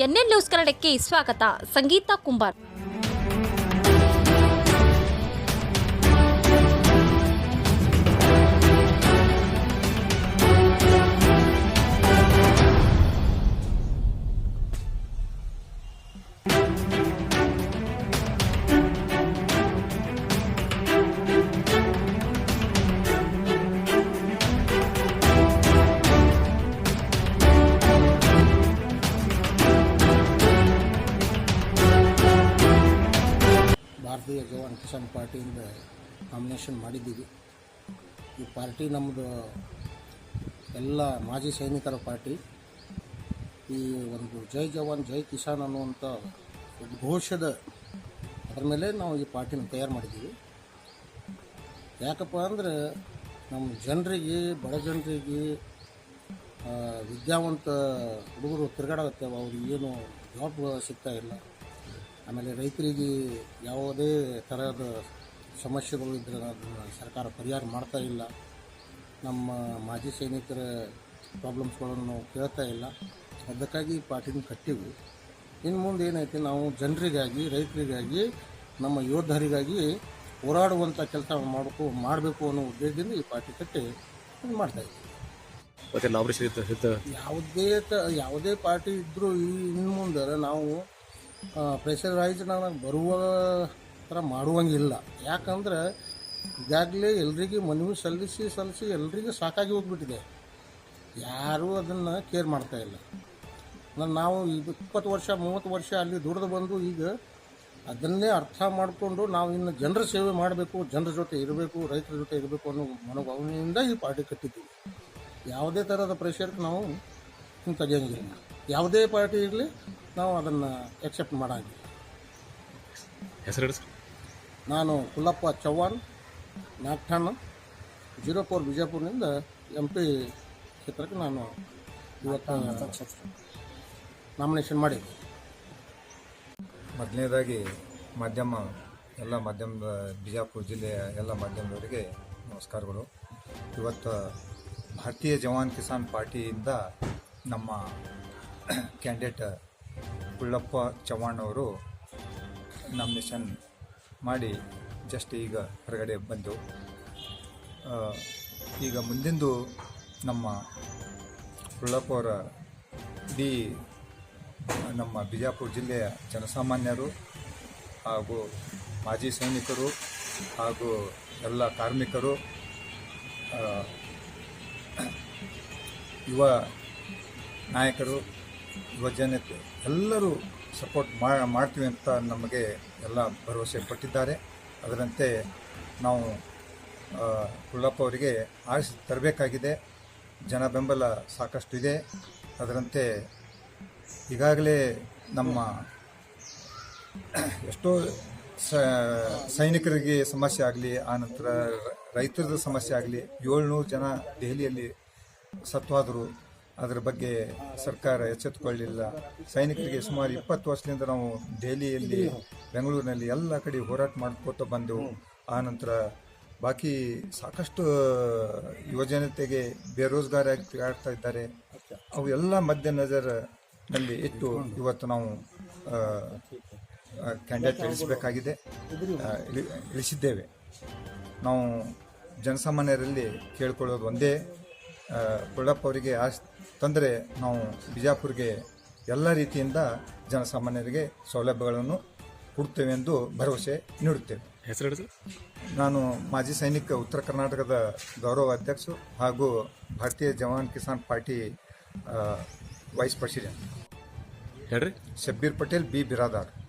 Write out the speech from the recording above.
NL news ಕನ್ನಡಕ್ಕೆ ಸ್ವಾಗತ. ಸಂಗೀತಾ ಕುಂಬಾರ್. ಭಾರತೀಯ ಜವಾನ್ ಕಿಸಾನ್ ಪಾರ್ಟಿಯಿಂದ ನಾಮಿನೇಷನ್ ಮಾಡಿದ್ದೀವಿ. ಈ ಪಾರ್ಟಿ ನಮ್ಮದು ಎಲ್ಲ ಮಾಜಿ ಸೈನಿಕರ ಪಾರ್ಟಿ. ಈ ಒಂದು ಜೈ ಜವಾನ್, ಜೈ ಕಿಸಾನ್ ಅನ್ನುವಂಥ ಉದ್ಘೋಷದ ಅದರ ಮೇಲೆ ನಾವು ಈ ಪಾರ್ಟಿನ ತಯಾರು ಮಾಡಿದ್ದೀವಿ. ಯಾಕಪ್ಪ ಅಂದರೆ ನಮ್ಮ ಜನರಿಗೆ, ಬಡ ಜನರಿಗೆ ವಿದ್ಯಾವಂತ ಹುಡುಗರು ತಿರುಗಾಡತ್ತೆ ಅವ್ರಿಗೆ ಏನು ಜಾಬ್ ಸಿಗ್ತಾ ಇಲ್ಲ. ಆಮೇಲೆ ರೈತರಿಗೆ ಯಾವುದೇ ಥರದ ಸಮಸ್ಯೆಗಳು ಇದ್ದರೆ ಅದನ್ನು ಸರ್ಕಾರ ಪರಿಹಾರ ಮಾಡ್ತಾ ಇಲ್ಲ. ನಮ್ಮ ಮಾಜಿ ಸೈನಿಕರ ಪ್ರಾಬ್ಲಮ್ಸ್ಗಳನ್ನು ನಾವು ಕೇಳ್ತಾ ಇಲ್ಲ. ಅದಕ್ಕಾಗಿ ಈ ಪಾರ್ಟಿನ ಕಟ್ಟಿವಿ ಇನ್ನು ಮುಂದೆ ಏನೈತಿ ನಾವು ಜನರಿಗಾಗಿ ರೈತರಿಗಾಗಿ ನಮ್ಮ ಯೋಧರಿಗಾಗಿ ಹೋರಾಡುವಂಥ ಕೆಲಸ ಮಾಡಬೇಕು ಮಾಡಬೇಕು ಅನ್ನೋ ಉದ್ದೇಶದಿಂದ ಈ ಪಾರ್ಟಿ ಕಟ್ಟಿ ಇದು ಮಾಡ್ತಾ ಇದ್ದೀವಿ ಯಾವುದೇ ತ ಯಾವುದೇ ಪಾರ್ಟಿ ಇದ್ದರೂ ಈ ಇನ್ನು ಮುಂದೆ ನಾವು ಪ್ರೆಷರೈಸ್ ನಾನು ಬರುವ ಥರ ಮಾಡುವಂಗಿಲ್ಲ. ಯಾಕಂದ್ರೆ ಈಗಾಗಲೇ ಎಲ್ರಿಗೂ ಮನವಿ ಸಲ್ಲಿಸಿ ಸಲ್ಲಿಸಿ ಎಲ್ರಿಗೂ ಸಾಕಾಗಿ ಹೋಗ್ಬಿಟ್ಟಿದೆ. ಯಾರೂ ಅದನ್ನು ಕೇರ್ ಮಾಡ್ತಾ ಇಲ್ಲ. ಅಂದ್ರೆ ನಾವು ಈಗ ಇಪ್ಪತ್ತು ವರ್ಷ, ಮೂವತ್ತು ವರ್ಷ ಅಲ್ಲಿ ದುಡಿದು ಬಂದು ಈಗ ಅದನ್ನೇ ಅರ್ಥ ಮಾಡಿಕೊಂಡು ನಾವು ಇನ್ನು ಜನರ ಸೇವೆ ಮಾಡಬೇಕು, ಜನರ ಜೊತೆ ಇರಬೇಕು, ರೈತರ ಜೊತೆ ಇರಬೇಕು ಅನ್ನೋ ಮನೋಭಾವನೆಯಿಂದ ಈ ಪಾರ್ಟಿ ಕಟ್ಟಿದ್ದೀವಿ. ಯಾವುದೇ ಥರದ ಪ್ರೆಷರ್ಗೆ ನಾವು ಹಿಂಗೆ ಯಾವುದೇ ಪಾರ್ಟಿ ಇರಲಿ ನಾವು ಅದನ್ನು ಎಕ್ಸೆಪ್ಟ್ ಮಾಡಿ ಹೆಸರು ನಾನು ಕುಲ್ಲಪ್ಪ ಚವ್ಹಾಣ್ ನಾಗ್ಠಾಣ ಜೀರೋ ಫೋರ್ ಬಿಜಾಪುರ್ನಿಂದ ಎಂ ಪಿ ಕ್ಷೇತ್ರಕ್ಕೆ ನಾನು ಇವತ್ತು ನಾಮಿನೇಷನ್ ಮಾಡಿದ್ದೆ. ಮೊದಲನೇದಾಗಿ ಮಾಧ್ಯಮ ಎಲ್ಲ ಮಾಧ್ಯಮದ ಬಿಜಾಪುರ ಜಿಲ್ಲೆಯ ಎಲ್ಲ ಮಾಧ್ಯಮದವರಿಗೆ ನಮಸ್ಕಾರಗಳು. ಇವತ್ತು ಭಾರತೀಯ ಜವಾನ್ ಕಿಸಾನ್ ಪಾರ್ಟಿಯಿಂದ ನಮ್ಮ ಕ್ಯಾಂಡಿಡೇಟ್ ಕುಳ್ಳಪ್ಪ ಚವ್ಹಾಣ್ ಅವರು ನಾಮಿನೇಷನ್ ಮಾಡಿ ಜಸ್ಟ್ ಈಗ ಹೊರಗಡೆ ಬಂದು ಈಗ ಮುಂದಿಂದು ನಮ್ಮ ಕುಳ್ಳಪ್ಪ ಅವರ ಇಡೀ ನಮ್ಮ ಬಿಜಾಪುರ ಜಿಲ್ಲೆಯ ಜನಸಾಮಾನ್ಯರು ಹಾಗೂ ಮಾಜಿ ಸೈನಿಕರು ಹಾಗೂ ಎಲ್ಲ ಕಾರ್ಮಿಕರು ಯುವ ನಾಯಕರು ಯುವ ಜನತೆ ಎಲ್ಲರೂ ಸಪೋರ್ಟ್ ಮಾಡ್ತೀವಿ ಅಂತ ನಮಗೆ ಎಲ್ಲ ಭರವಸೆ ಪಟ್ಟಿದ್ದಾರೆ ಅದರಂತೆ ನಾವು ಕುಳ್ಳಪ್ಪ ಅವರಿಗೆ ಆರಿಸಿ ತರಬೇಕಾಗಿದೆ. ಜನ ಬೆಂಬಲ ಸಾಕಷ್ಟು ಇದೆ ಅದರಂತೆ ಈಗಾಗಲೇ ನಮ್ಮ ಎಷ್ಟೋ ಸೈನಿಕರಿಗೆ ಸಮಸ್ಯೆ ಆಗಲಿ ಆನಂತರ ರೈತರದ ಸಮಸ್ಯೆ ಆಗಲಿ, ಏಳ್ನೂರು ಜನ ದೆಹಲಿಯಲ್ಲಿ ಸತ್ವಾದರು. ಅದರ ಬಗ್ಗೆ ಸರ್ಕಾರ ಎಚ್ಚೆತ್ತುಕೊಳ್ಳಲಿಲ್ಲ. ಸೈನಿಕರಿಗೆ ಸುಮಾರು ಇಪ್ಪತ್ತು ವರ್ಷದಿಂದ ನಾವು ದೆಹಲಿಯಲ್ಲಿ, ಬೆಂಗಳೂರಿನಲ್ಲಿ ಎಲ್ಲ ಕಡೆ ಹೋರಾಟ ಮಾಡ್ಕೋತ ಬಂದೆವು. ಆನಂತರ ಬಾಕಿ ಸಾಕಷ್ಟು ಯುವಜನತೆಗೆ ಬೇರೋಜ್ಗಾರಾಗಿ ತಿರುಗಾಡ್ತಾ ಇದ್ದಾರೆ. ಅವು ಎಲ್ಲ ಮಧ್ಯ ನಜರ್ನಲ್ಲಿ ಇಟ್ಟು ಇವತ್ತು ನಾವು ಕ್ಯಾಂಡಿಡೇಟ್ ಇಳಿಸಬೇಕಾಗಿದೆ ಇಳಿಸಿದ್ದೇವೆ. ನಾವು ಜನಸಾಮಾನ್ಯರಲ್ಲಿ ಕೇಳ್ಕೊಳ್ಳೋದು ಒಂದೇ ಕೊಳ್ಳಪ್ಪ ಅವರಿಗೆ ಆಶ್ ತಂದರೆ ನಾವು ಬಿಜಾಪುರ್ಗೆ ಎಲ್ಲ ರೀತಿಯಿಂದ ಜನಸಾಮಾನ್ಯರಿಗೆ ಸೌಲಭ್ಯಗಳನ್ನು ಕೊಡ್ತೇವೆ ಎಂದು ಭರವಸೆ ನೀಡುತ್ತೇವೆ. ಹೆಸರು ನಾನು ಮಾಜಿ ಸೈನಿಕ ಉತ್ತರ ಕರ್ನಾಟಕದ ಗೌರವ ಅಧ್ಯಕ್ಷ ಹಾಗೂ Bharatiya Jawan Kisan party vice president ಹೇಳ್ರಿ. ಶಬ್ಬೀರ್ ಪಟೇಲ್ ಬಿ. ಬಿರಾದಾರ್.